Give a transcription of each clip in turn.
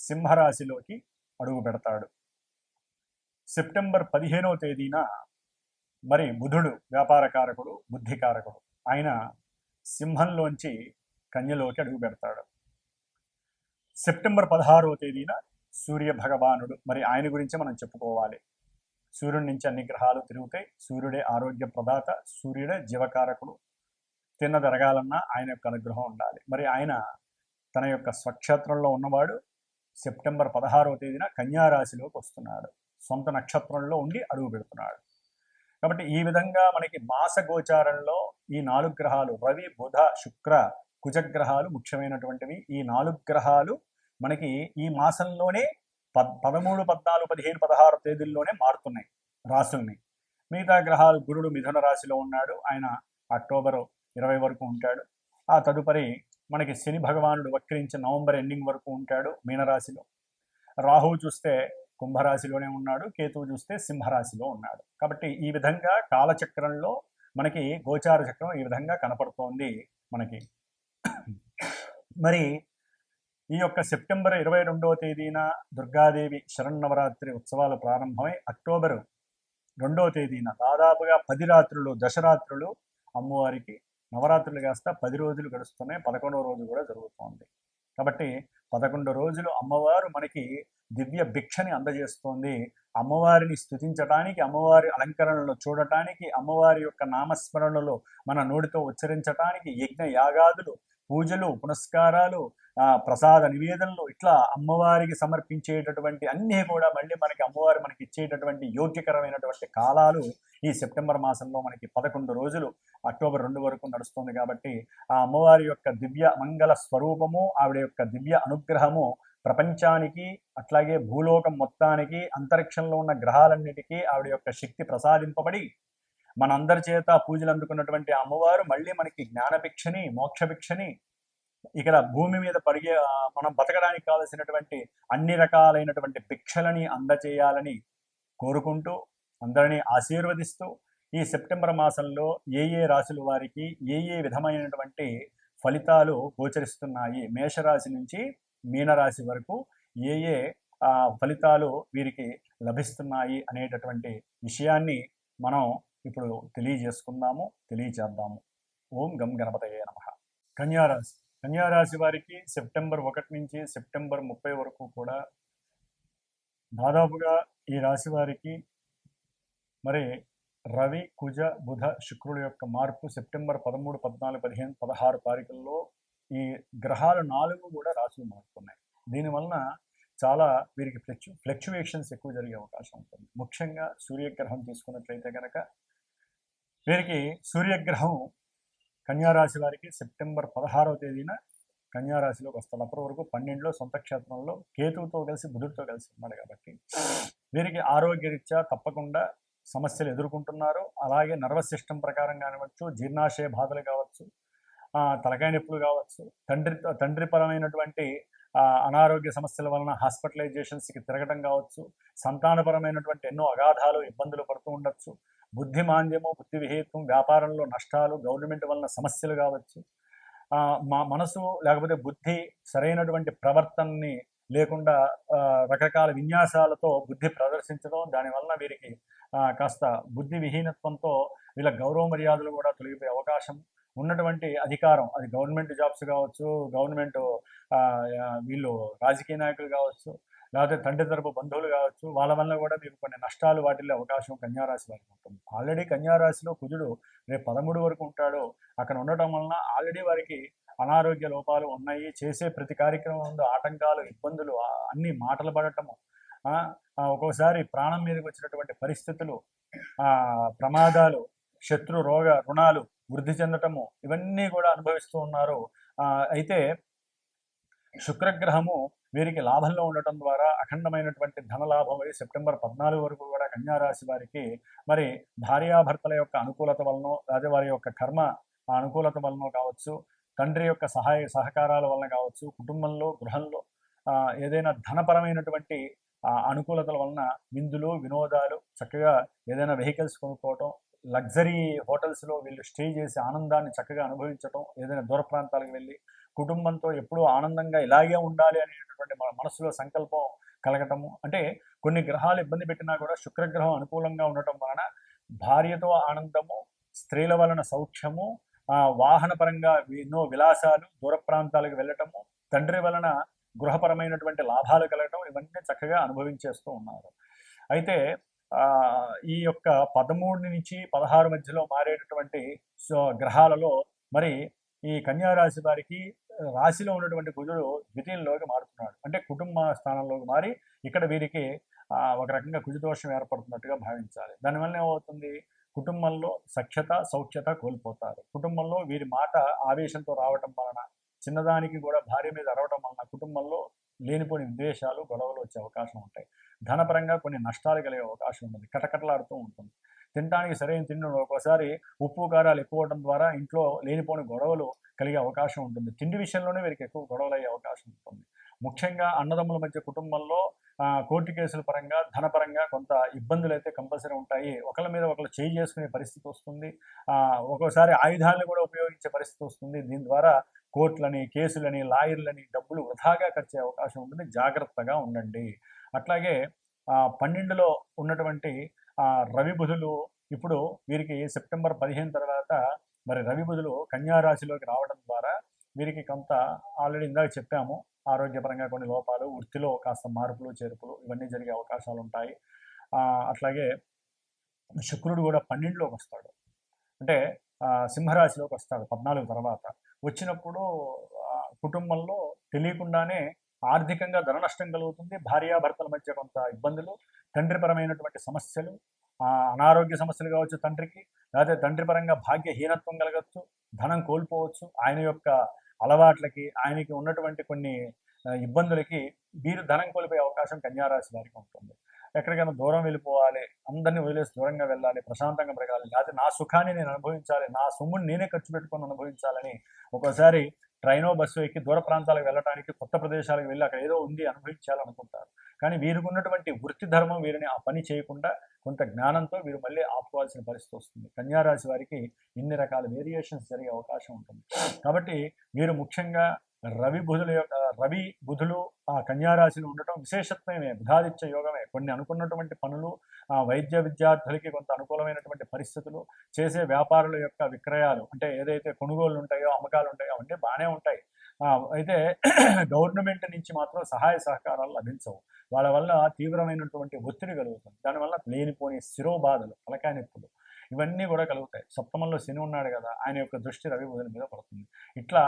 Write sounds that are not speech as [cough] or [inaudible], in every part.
సింహరాశిలోకి అడుగు పెడతాడు. సెప్టెంబర్ పదిహేనవ తేదీన మరి బుధుడు వ్యాపారకారకుడు బుద్ధికారకుడు ఆయన సింహంలోంచి కన్యలోకి అడుగు పెడతాడు. సెప్టెంబర్ పదహారవ తేదీన సూర్య భగవానుడు మరి ఆయన గురించి మనం చెప్పుకోవాలి. సూర్యుడి నుంచి అన్ని గ్రహాలు తిరుగుతాయి. సూర్యుడే ఆరోగ్య ప్రదాత సూర్యుడే జీవకారకుడు. తిన్న జరగాలన్నా ఆయన యొక్క అనుగ్రహం ఉండాలి. మరి ఆయన తన యొక్క స్వక్షేత్రంలో ఉన్నవాడు సెప్టెంబర్ పదహారవ తేదీన కన్యారాశిలోకి వస్తున్నాడు. సొంత నక్షత్రంలో ఉండి అడుగు పెడుతున్నాడు. కాబట్టి ఈ విధంగా మనకి మాస గోచారంలో ఈ నాలుగు గ్రహాలు రవి బుధ శుక్ర కుజగ్రహాలు ముఖ్యమైనటువంటివి. ఈ నాలుగు గ్రహాలు మనకి ఈ మాసంలోనే పద్ పదమూడు పద్నాలుగు పదిహేను పదహారు తేదీల్లోనే మారుతున్నాయి రాసుల్ని. మిగతా గ్రహాలు గురుడు మిథున రాశిలో ఉన్నాడు. ఆయన అక్టోబర్ ఇరవై వరకు ఉంటాడు. ఆ తదుపరి మనకి శని భగవానుడు వక్రించి నవంబర్ ఎండింగ్ వరకు ఉంటాడు మీనరాశిలో. రాహువు చూస్తే కుంభరాశిలోనే ఉన్నాడు కేతువు చూస్తే సింహరాశిలో ఉన్నాడు. కాబట్టి ఈ విధంగా కాలచక్రంలో మనకి గోచార చక్రం ఈ విధంగా కనపడుతోంది మనకి. మరి ఈ యొక్క సెప్టెంబర్ ఇరవై రెండవ తేదీన దుర్గాదేవి శరన్నవరాత్రి ఉత్సవాలు ప్రారంభమై అక్టోబర్ రెండవ తేదీన దాదాపుగా పది రాత్రులు దశరాత్రులు అమ్మవారికి నవరాత్రులు కాస్త పది రోజులు గడుస్తున్నాయి. పదకొండవ రోజు కూడా జరుగుతోంది. కాబట్టి పదకొండు రోజులు అమ్మవారు మనకి దివ్య భిక్షని అందజేస్తోంది. అమ్మవారిని స్థుతించటానికి అమ్మవారి అలంకరణలు చూడటానికి అమ్మవారి యొక్క నామస్మరణలు మన నోటితో ఉచ్చరించటానికి యజ్ఞ యాగాదులు పూజలు పునస్కారాలు ప్రసాద నివేదనలు ఇట్లా అమ్మవారికి సమర్పించేటటువంటి అన్నీ కూడా మళ్ళీ మనకి అమ్మవారు మనకి ఇచ్చేటటువంటి యోగ్యకరమైనటువంటి కాలాలు ఈ సెప్టెంబర్ మాసంలో మనకి పదకొండు రోజులు అక్టోబర్ రెండు వరకు నడుస్తుంది కాబట్టి ఆ అమ్మవారి యొక్క దివ్య మంగళ స్వరూపము ఆవిడ యొక్క దివ్య అనుగ్రహము ప్రపంచానికి అట్లాగే భూలోకం మొత్తానికి అంతరిక్షంలో ఉన్న గ్రహాలన్నిటికీ ఆవిడ యొక్క శక్తి ప్రసాదింపబడి మనందరి చేత పూజలు అందుకున్నటువంటి అమ్మవారు మళ్ళీ మనకి జ్ఞానభిక్షని మోక్షభిక్షని ఇక్కడ భూమి మీద పరిగే మనం బతకడానికి కావలసినటువంటి అన్ని రకాలైనటువంటి భిక్షలని అందచేయాలని కోరుకుంటూ అందరినీ ఆశీర్వదిస్తూ ఈ సెప్టెంబర్ మాసంలో ఏ ఏ రాశుల వారికి ఏ ఏ విధమైనటువంటి ఫలితాలు గోచరిస్తున్నాయి? మేషరాశి నుంచి మీనరాశి వరకు ఏ ఏ ఫలితాలు వీరికి లభిస్తున్నాయి అనేటటువంటి విషయాన్ని మనం ఇప్పుడు తెలియజేసుకుందాము తెలియజేద్దాము ఓం గం గణపతయే నమ. కన్యారాశి. కన్యారాశి వారికి సెప్టెంబర్ ఒకటి నుంచి సెప్టెంబర్ ముప్పై వరకు కూడా దాదాపుగా ఈ రాశి వారికి మరి రవి కుజ బుధ శుక్రుల యొక్క మార్పు సెప్టెంబర్ పదమూడు పద్నాలుగు పదిహేను పదహారు తారీఖుల్లో ఈ గ్రహాలు నాలుగు కూడా రాశులు మారుతున్నాయి. దీనివలన చాలా వీరికి ఫ్లెక్చు ఫ్లెక్చువేషన్స్ ఎక్కువ జరిగే అవకాశం ఉంటుంది. ముఖ్యంగా సూర్యగ్రహం తీసుకున్నట్లయితే కనుక వీరికి సూర్యగ్రహం కన్యారాశి వారికి సెప్టెంబర్ పదహారవ తేదీన కన్యారాశిలోకి వస్తారు అప్పటి వరకు పన్నెండులో సొంత క్షేత్రంలో కేతువుతో కలిసి బుధుడితో కలిసి ఉన్నాడు కాబట్టి వీరికి ఆరోగ్యరీత్యా తప్పకుండా సమస్యలు ఎదుర్కొంటున్నారు. అలాగే నర్వస్ సిస్టమ్ ప్రకారం కానివచ్చు జీర్ణాశయ బాధలు కావచ్చు తలకాయ నొప్పులు కావచ్చు తండ్రి తండ్రిపరమైనటువంటి అనారోగ్య సమస్యల వలన హాస్పిటలైజేషన్స్కి తిరగడం కావచ్చు సంతానపరమైనటువంటి ఎన్నో అగాధాలు ఇబ్బందులు పడుతూ ఉండొచ్చు బుద్ధి మాంద్యము బుద్ధి విహేత్వం వ్యాపారంలో నష్టాలు గవర్నమెంట్ వలన సమస్యలు కావచ్చు మా మనసు లేకపోతే బుద్ధి సరైనటువంటి ప్రవర్తనని లేకుండా రకరకాల విన్యాసాలతో బుద్ధి ప్రదర్శించడం దానివల్ల వీరికి కాస్త బుద్ధి విహీనత్వంతో వీళ్ళ గౌరవ మర్యాదలు కూడా తొలగిపోయే అవకాశం ఉన్నటువంటి అధికారం. అది గవర్నమెంట్ జాబ్స్ కావచ్చు గవర్నమెంట్ వీళ్ళు రాజకీయ నాయకులు కావచ్చు లేకపోతే తండ్రి తరపు బంధువులు కావచ్చు వాళ్ళ వల్ల కూడా మీకు కొన్ని నష్టాలు వాటిల్లే అవకాశం కన్యారాశి వారికి ఉంటుంది. ఆల్రెడీ కన్యారాశిలో కుజుడు రేపు పదమూడు వరకు ఉంటాడు. అక్కడ ఉండటం వలన ఆల్రెడీ వారికి అనారోగ్య లోపాలు ఉన్నాయి. చేసే ప్రతి కార్యక్రమం ముందు ఆటంకాలు ఇబ్బందులు అన్ని మాటలు పడటము ఒక్కోసారి ప్రాణం మీదకి వచ్చినటువంటి పరిస్థితులు ఆ, ప్రమాదాలు శత్రు రోగ రుణాలు వృద్ధి చెందటము ఇవన్నీ కూడా అనుభవిస్తూ ఉన్నారు. ఆ, అయితే శుక్రగ్రహము వీరికి లాభంలో ఉండటం ద్వారా అఖండమైనటువంటి ధనలాభం అయి సెప్టెంబర్ పద్నాలుగు వరకు కూడా కన్యారాశి వారికి మరి భార్యాభర్తల యొక్క అనుకూలత వలన లేదా వారి యొక్క కర్మ ఆ అనుకూలత వలన కావచ్చు తండ్రి యొక్క సహాయ సహకారాల వలన కావచ్చు కుటుంబంలో గృహంలో ఆ, ఏదైనా ధనపరమైనటువంటి అనుకూలతల వలన విందులు వినోదాలు చక్కగా ఏదైనా వెహికల్స్ కొనుక్కోవటం లగ్జరీ హోటల్స్లో వీళ్ళు స్టే చేసి ఆనందాన్ని చక్కగా అనుభవించటం ఏదైనా దూర ప్రాంతాలకు వెళ్ళి కుటుంబంతో ఎప్పుడూ ఆనందంగా ఇలాగే ఉండాలి అనేటటువంటి మన మనసులో సంకల్పం కలగటము. అంటే కొన్ని గ్రహాలు ఇబ్బంది పెట్టినా కూడా శుక్రగ్రహం అనుకూలంగా ఉండటం వలన భార్యతో ఆనందము స్త్రీల వలన సౌఖ్యము వాహన పరంగా ఎన్నో విలాసాలు దూర ప్రాంతాలకు వెళ్ళటము తండ్రి వలన గృహపరమైనటువంటి లాభాలు కలగటం ఇవన్నీ చక్కగా అనుభవించేస్తూ ఉన్నారు. అయితే ఆ, ఈ యొక్క పదమూడు నుంచి పదహారు మధ్యలో మారేటటువంటి గ్రహాలలో మరి ఈ కన్యా రాశి వారికి రాశిలో ఉన్నటువంటి కుజుడు ద్వితీయంలోకి మారుతున్నాడు. అంటే కుటుంబ స్థానంలోకి మారి ఇక్కడ వీరికి ఒక రకంగా కుజదోషం ఏర్పడుతున్నట్టుగా భావించాలి. దానివల్ల ఏమవుతుంది? కుటుంబంలో సఖ్యత సౌఖ్యత కోల్పోతారు. కుటుంబంలో వీరి మాట ఆవేశంతో రావటం వలన చిన్నదానికి కూడా భార్య మీద అరవటం వలన కుటుంబంలో లేనిపోని విద్వేషాలు గొడవలు వచ్చే అవకాశం ఉంటాయి. ధనపరంగా కొన్ని నష్టాలు కలిగే అవకాశం ఉంటుంది. కటకటలాడుతూ ఉంటుంది. తినడానికి సరైన తిండి ఒక్కోసారి ఉప్పు కారాలు ఎక్కువ అవడం ద్వారా ఇంట్లో లేనిపోని గొడవలు కలిగే అవకాశం ఉంటుంది. తిండి విషయంలోనే వీరికి ఎక్కువ గొడవలు అయ్యే అవకాశం ఉంటుంది. ముఖ్యంగా అన్నదమ్ముల మధ్య కుటుంబంలో కోర్టు కేసుల పరంగా ధనపరంగా కొంత ఇబ్బందులు అయితే కంపల్సరీ ఉంటాయి. ఒకళ్ళ మీద ఒకళ్ళు చేయి చేసుకునే పరిస్థితి వస్తుంది. ఒక్కోసారి ఆయుధాలను కూడా ఉపయోగించే పరిస్థితి వస్తుంది. దీని ద్వారా కోర్టులని కేసులని లాయర్లని డబ్బులు వృధాగా ఖర్చే అవకాశం ఉంటుంది. జాగ్రత్తగా ఉండండి. అట్లాగే పన్నెండులో ఉన్నటువంటి రవి బుధులు ఇప్పుడు వీరికి సెప్టెంబర్ పదిహేను తర్వాత మరి రవి బుధులు కన్యారాశిలోకి రావడం ద్వారా వీరికి కొంత ఆల్రెడీ ఇందాక చెప్పాము ఆరోగ్యపరంగా కొన్ని లోపాలు వృత్తిలో కాస్త మార్పులు చేర్పులు ఇవన్నీ జరిగే అవకాశాలు ఉంటాయి. అట్లాగే శుక్రుడు కూడా పన్నెండులోకి వస్తాడు. అంటే సింహరాశిలోకి వస్తాడు పద్నాలుగు తర్వాత. వచ్చినప్పుడు కుటుంబంలో తెలియకుండానే ఆర్థికంగా ధన నష్టం కలుగుతుంది. భార్యాభర్తల మధ్య కొంత ఇబ్బందులు తండ్రిపరమైనటువంటి సమస్యలు అనారోగ్య సమస్యలు కావచ్చు తండ్రికి లేకపోతే తండ్రి పరంగా భాగ్యహీనత్వం కలగచ్చు ధనం కోల్పోవచ్చు. ఆయన యొక్క అలవాట్లకి ఆయనకి ఉన్నటువంటి కొన్ని ఇబ్బందులకి వీరు ధనం కోల్పోయే అవకాశం కన్యారాశి వారికి ఉంటుంది. ఎక్కడికైనా దూరం వెళ్ళిపోవాలి అందరినీ వదిలేసి దూరంగా వెళ్ళాలి ప్రశాంతంగా బ్రగాలి లేకపోతే నా సుఖాన్ని నేను అనుభవించాలి నా సొమ్ముని నేనే ఖర్చు పెట్టుకొని అనుభవించాలని ఒక్కోసారి ట్రైనో బస్సు ఎక్కి దూర ప్రాంతాలకు వెళ్ళడానికి కొత్త ప్రదేశాలకు వెళ్ళి అక్కడ ఏదో ఉంది అనుభవించాలనుకుంటారు. కానీ వీరికి ఉన్నటువంటి వృత్తి ధర్మం వీరిని ఆ పని చేయకుండా కొంత జ్ఞానంతో వీరు మళ్ళీ ఆపుకోవాల్సిన పరిస్థితి వస్తుంది. కన్యారాశి వారికి ఇన్ని రకాల వేరియేషన్స్ జరిగే అవకాశం ఉంటుంది. కాబట్టి వీరు ముఖ్యంగా రవి బుధుల యొక్క రవి బుధులు ఆ కన్యారాశిలో ఉండటం విశేషత్వమే బుధాదిత్య యోగమే. కొన్ని అనుకున్నటువంటి పనులు ఆ వైద్య విద్యార్థులకి కొంత అనుకూలమైనటువంటి పరిస్థితులు చేసే వ్యాపారుల యొక్క విక్రయాలు అంటే ఏదైతే కొనుగోలు ఉంటాయో అమ్మకాలు ఉంటాయో అవన్నీ బాగానే ఉంటాయి. అయితే [clears throat] గవర్నమెంట్ నుంచి మాత్రం సహాయ సహకారాలు లభించవు. వాళ్ళ వల్ల తీవ్రమైనటువంటి ఒత్తిడి కలుగుతుంది. దానివల్ల లేనిపోని శిరోబాధలు తలకాయ నొప్పులు ఇవన్నీ కూడా కలుగుతాయి. సప్తమంలో శని ఉన్నాడు కదా ఆయన యొక్క దృష్టి రవి బుధుల మీద పడుతుంది. ఇట్లా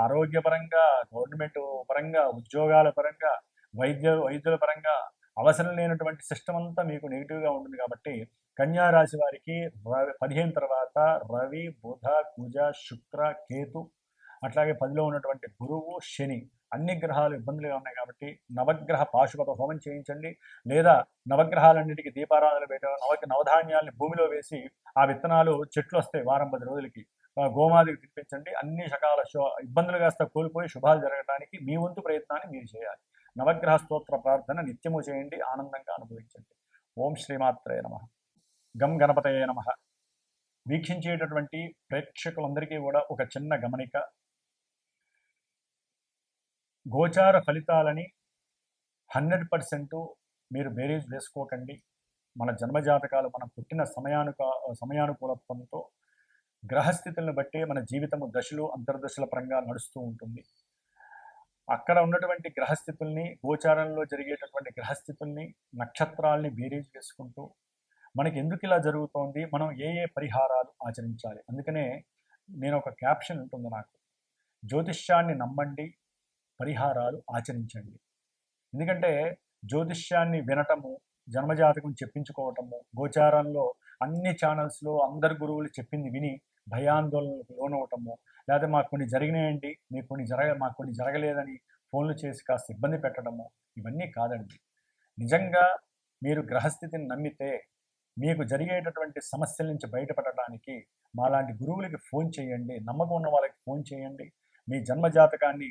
ఆరోగ్యపరంగా గవర్నమెంట్ పరంగా ఉద్యోగాల పరంగా వైద్య వైద్యుల పరంగా అవసరం లేనటువంటి సిస్టమ్ అంతా మీకు నెగిటివ్గా ఉంటుంది కాబట్టి కన్యా రాశి వారికి రవి పదిహేను తర్వాత రవి బుధ కుజ శుక్ర కేతు అట్లాగే పదిలో ఉన్నటువంటి గురువు శని. అన్ని గ్రహాలు ఇబ్బందులుగా ఉన్నాయి కాబట్టి నవగ్రహ పాశుపత హోమం చేయించండి. లేదా నవగ్రహాలన్నిటికీ దీపారాధన పెట్ట నవ నవధాన్యాల్ని భూమిలో వేసి ఆ విత్తనాలు చెట్లు వస్తాయి వారం పది రోజులకి. గోమాదికి తినిపించండి. అన్ని రకాల శు- ఇబ్బందులు కాస్త కోల్పోయి శుభాలు జరగడానికి మీ వంతు ప్రయత్నాన్ని మీరు చేయాలి. నవగ్రహ స్తోత్ర ప్రార్థన నిత్యము చేయండి ఆనందంగా అనుభవించండి. ఓం శ్రీమాత్రయ నమ. గం గణపతయ నమ. వీక్షించేటటువంటి ప్రేక్షకులందరికీ కూడా ఒక చిన్న గమనిక. గోచార ఫలితాలని హండ్రెడ్ పర్సెంట్ మీరు బేరీజ్ వేసుకోకండి. మన జన్మజాతకాలు మనం పుట్టిన సమయానుక సమయానుకూలత్వంతో గ్రహస్థితులను బట్టే మన జీవితము దశలు అంతర్దశల పరంగా నడుస్తూ ఉంటుంది. అక్కడ ఉన్నటువంటి గ్రహస్థితుల్ని గోచారంలో జరిగేటటువంటి గ్రహస్థితుల్ని నక్షత్రాల్ని బేరీజ్ వేసుకుంటూ మనకి ఎందుకు ఇలా జరుగుతోంది? మనం ఏ ఏ పరిహారాలు ఆచరించాలి? అందుకనే నేను ఒక క్యాప్షన్ ఉంటుంది నాకు. జ్యోతిష్యాన్ని నమ్మండి. పరిహారాలు ఆచరించండి. ఎందుకంటే జ్యోతిష్యాన్ని వినటము జన్మజాతకం చెప్పించుకోవటము గోచారంలో అన్ని ఛానల్స్లో అందరు గురువులు చెప్పింది విని భయాందోళనలకు లోనవటము లేదా మాకు కొన్ని జరిగినాయండి మీకు కొన్ని జరగ మాకు కొన్ని జరగలేదని ఫోన్లు చేసి కాస్త ఇబ్బంది పెట్టడము ఇవన్నీ కాదండి. నిజంగా మీరు గ్రహస్థితిని నమ్మితే మీకు జరిగేటటువంటి సమస్యల నుంచి బయటపడటానికి మాలాంటి గురువులకి ఫోన్ చేయండి నమ్మకం ఉన్న వాళ్ళకి ఫోన్ చేయండి మీ జన్మజాతకాన్ని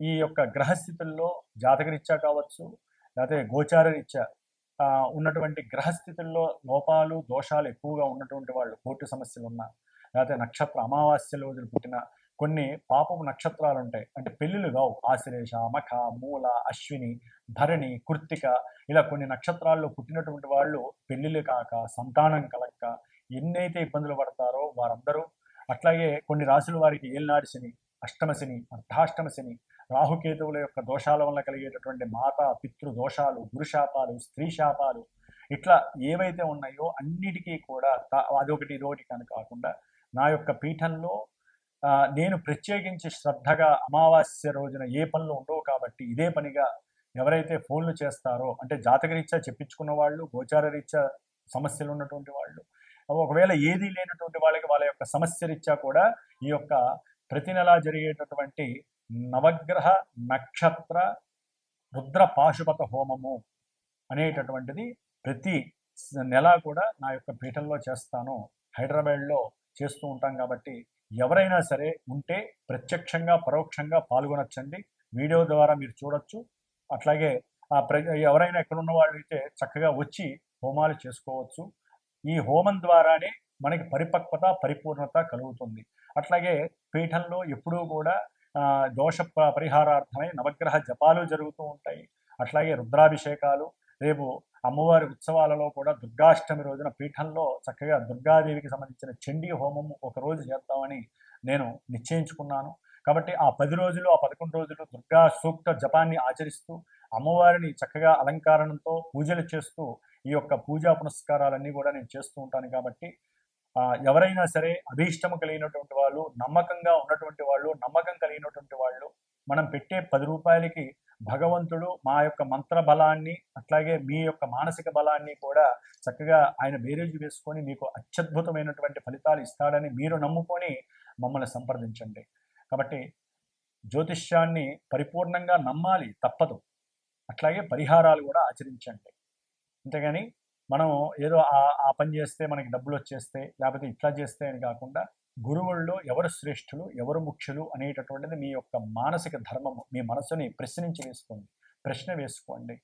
ఈ యొక్క గ్రహస్థితుల్లో జాతకరీత్యా కావచ్చు లేకపోతే గోచార రీత్యా ఉన్నటువంటి గ్రహస్థితుల్లో లోపాలు దోషాలు ఎక్కువగా ఉన్నటువంటి వాళ్ళు కోర్టు సమస్యలు ఉన్నా లేకపోతే నక్షత్ర అమావాస్య రోజులు పుట్టిన కొన్ని పాపపు నక్షత్రాలు ఉంటాయి అంటే పెళ్ళిళ్ళు కావు. ఆశ్లేష మఖ మూల అశ్విని భరణి కృత్తిక ఇలా కొన్ని నక్షత్రాల్లో పుట్టినటువంటి వాళ్ళు పెళ్ళిళ్ళు కాక సంతానం కలక్క ఎన్నైతే ఇబ్బందులు పడతారో వారందరూ అట్లాగే కొన్ని రాసుల వారికి ఏలినాడు శని అష్టమ శని అర్ధాష్టమ శని రాహుకేతువుల యొక్క దోషాల వల్ల కలిగేటటువంటి మాత పితృ దోషాలు గురుశాపాలు స్త్రీ శాపాలు ఇట్లా ఏవైతే ఉన్నాయో అన్నిటికీ కూడా తా- అదొకటి ఇదొకటి కనుక కాకుండా నా యొక్క పీఠంలో నేను ప్రత్యేకించి శ్రద్ధగా అమావాస్య రోజున ఏ పనులు ఉండవు కాబట్టి ఇదే పనిగా ఎవరైతే ఫోన్లు చేస్తారో అంటే జాతకరీత్యా చెప్పించుకున్న వాళ్ళు గోచార రీత్యా సమస్యలు ఉన్నటువంటి వాళ్ళు ఒకవేళ ఏది లేనటువంటి వాళ్ళకి వాళ్ళ యొక్క సమస్య రీత్యా కూడా ఈ యొక్క ప్రతి నెలా జరిగేటటువంటి నవగ్రహ నక్షత్ర రుద్ర పాశుపత హోమము అనేటటువంటిది ప్రతి నెల కూడా నా యొక్క పీఠంలో చేస్తాను. హైదరాబాద్లో చేస్తూ ఉంటాం కాబట్టి ఎవరైనా సరే ఉంటే ప్రత్యక్షంగా పరోక్షంగా పాల్గొనొచ్చండి. వీడియో ద్వారా మీరు చూడొచ్చు. అట్లాగే ఆ ప్ర ఎవరైనా ఎక్కడ వాళ్ళు అయితే చక్కగా వచ్చి హోమాలు చేసుకోవచ్చు. ఈ హోమం ద్వారానే మనకి పరిపక్వత పరిపూర్ణత కలుగుతుంది. అట్లాగే పీఠంలో ఎప్పుడూ కూడా దోష ప- పరిహారార్థమై నవగ్రహ జపాలు జరుగుతూ ఉంటాయి. అట్లాగే రుద్రాభిషేకాలు రేపు అమ్మవారి ఉత్సవాలలో కూడా దుర్గాష్టమి రోజున పీఠంలో చక్కగా దుర్గాదేవికి సంబంధించిన చండీ హోమం ఒక రోజు చేద్దామని నేను నిశ్చయించుకున్నాను. కాబట్టి ఆ పది రోజులు ఆ పదకొండు రోజులు దుర్గా సూక్త జపాన్ని ఆచరిస్తూ అమ్మవారిని చక్కగా అలంకారణంతో పూజలు చేస్తూ ఈ యొక్క పూజా పునస్కారాలన్నీ కూడా నేను చేస్తూ ఉంటాను కాబట్టి ఎవరైనా సరే అభీష్టం కలిగినటువంటి వాళ్ళు నమ్మకంగా ఉన్నటువంటి వాళ్ళు నమ్మకం కలిగినటువంటి వాళ్ళు మనం పెట్టే పది రూపాయలకి భగవంతుడు మా యొక్క మంత్ర బలాన్ని అట్లాగే మీ యొక్క మానసిక బలాన్ని కూడా చక్కగా ఆయన బేరేజు వేసుకొని మీకు అత్యద్భుతమైనటువంటి ఫలితాలు ఇస్తాడని మీరు నమ్ముకొని మమ్మల్ని సంప్రదించండి. కాబట్టి జ్యోతిష్యాన్ని పరిపూర్ణంగా నమ్మాలి తప్పదు. అట్లాగే పరిహారాలు కూడా ఆచరించండి. అంతేగాని మనం ఏదో ఆ పని చేస్తే మనకి డబ్బులు వచ్చేస్తే లేకపోతే ఇట్లా చేస్తే అని కాకుండా గురువుల్లో ఎవరు శ్రేష్ఠులు ఎవరు ముఖ్యులు అనేటటువంటిది మీ యొక్క మానసిక ధర్మము మీ మనసుని ప్రశ్నించి వేసుకోండి. ప్రశ్న వేసుకోండి.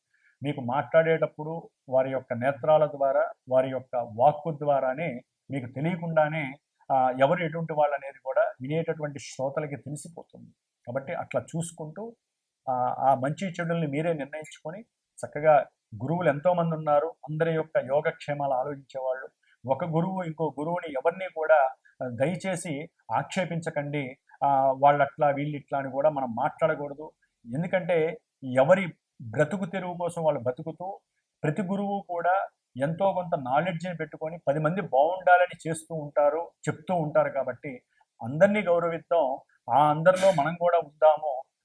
మీకు మాట్లాడేటప్పుడు వారి యొక్క నేత్రాల ద్వారా వారి యొక్క వాక్కు ద్వారానే మీకు తెలియకుండానే ఎవరు ఎటువంటి వాళ్ళు అనేది కూడా వినేటటువంటి శ్రోతలకి తెలిసిపోతుంది. కాబట్టి అట్లా చూసుకుంటూ ఆ మంచి చెడుల్ని మీరే నిర్ణయించుకొని చక్కగా గురువులు ఎంతోమంది ఉన్నారు. అందరి యొక్క యోగక్షేమాలు ఆలోచించేవాళ్ళు. ఒక గురువు ఇంకో గురువుని ఎవరిని కూడా దయచేసి ఆక్షేపించకండి. వాళ్ళట్లా వాళ్ళు అట్లా వీళ్ళు ఇట్లా అని కూడా మనం మాట్లాడకూడదు. ఎందుకంటే ఎవరి బ్రతుకు తెరువు కోసం వాళ్ళు బ్రతుకుతూ ప్రతి గురువు కూడా ఎంతో కొంత నాలెడ్జ్ని పెట్టుకొని పది మంది బాగుండాలని చేస్తూ ఉంటారు చెప్తూ ఉంటారు కాబట్టి అందరినీ గౌరవిద్దాం. ఆ అందరిలో మనం కూడా ఉందాము.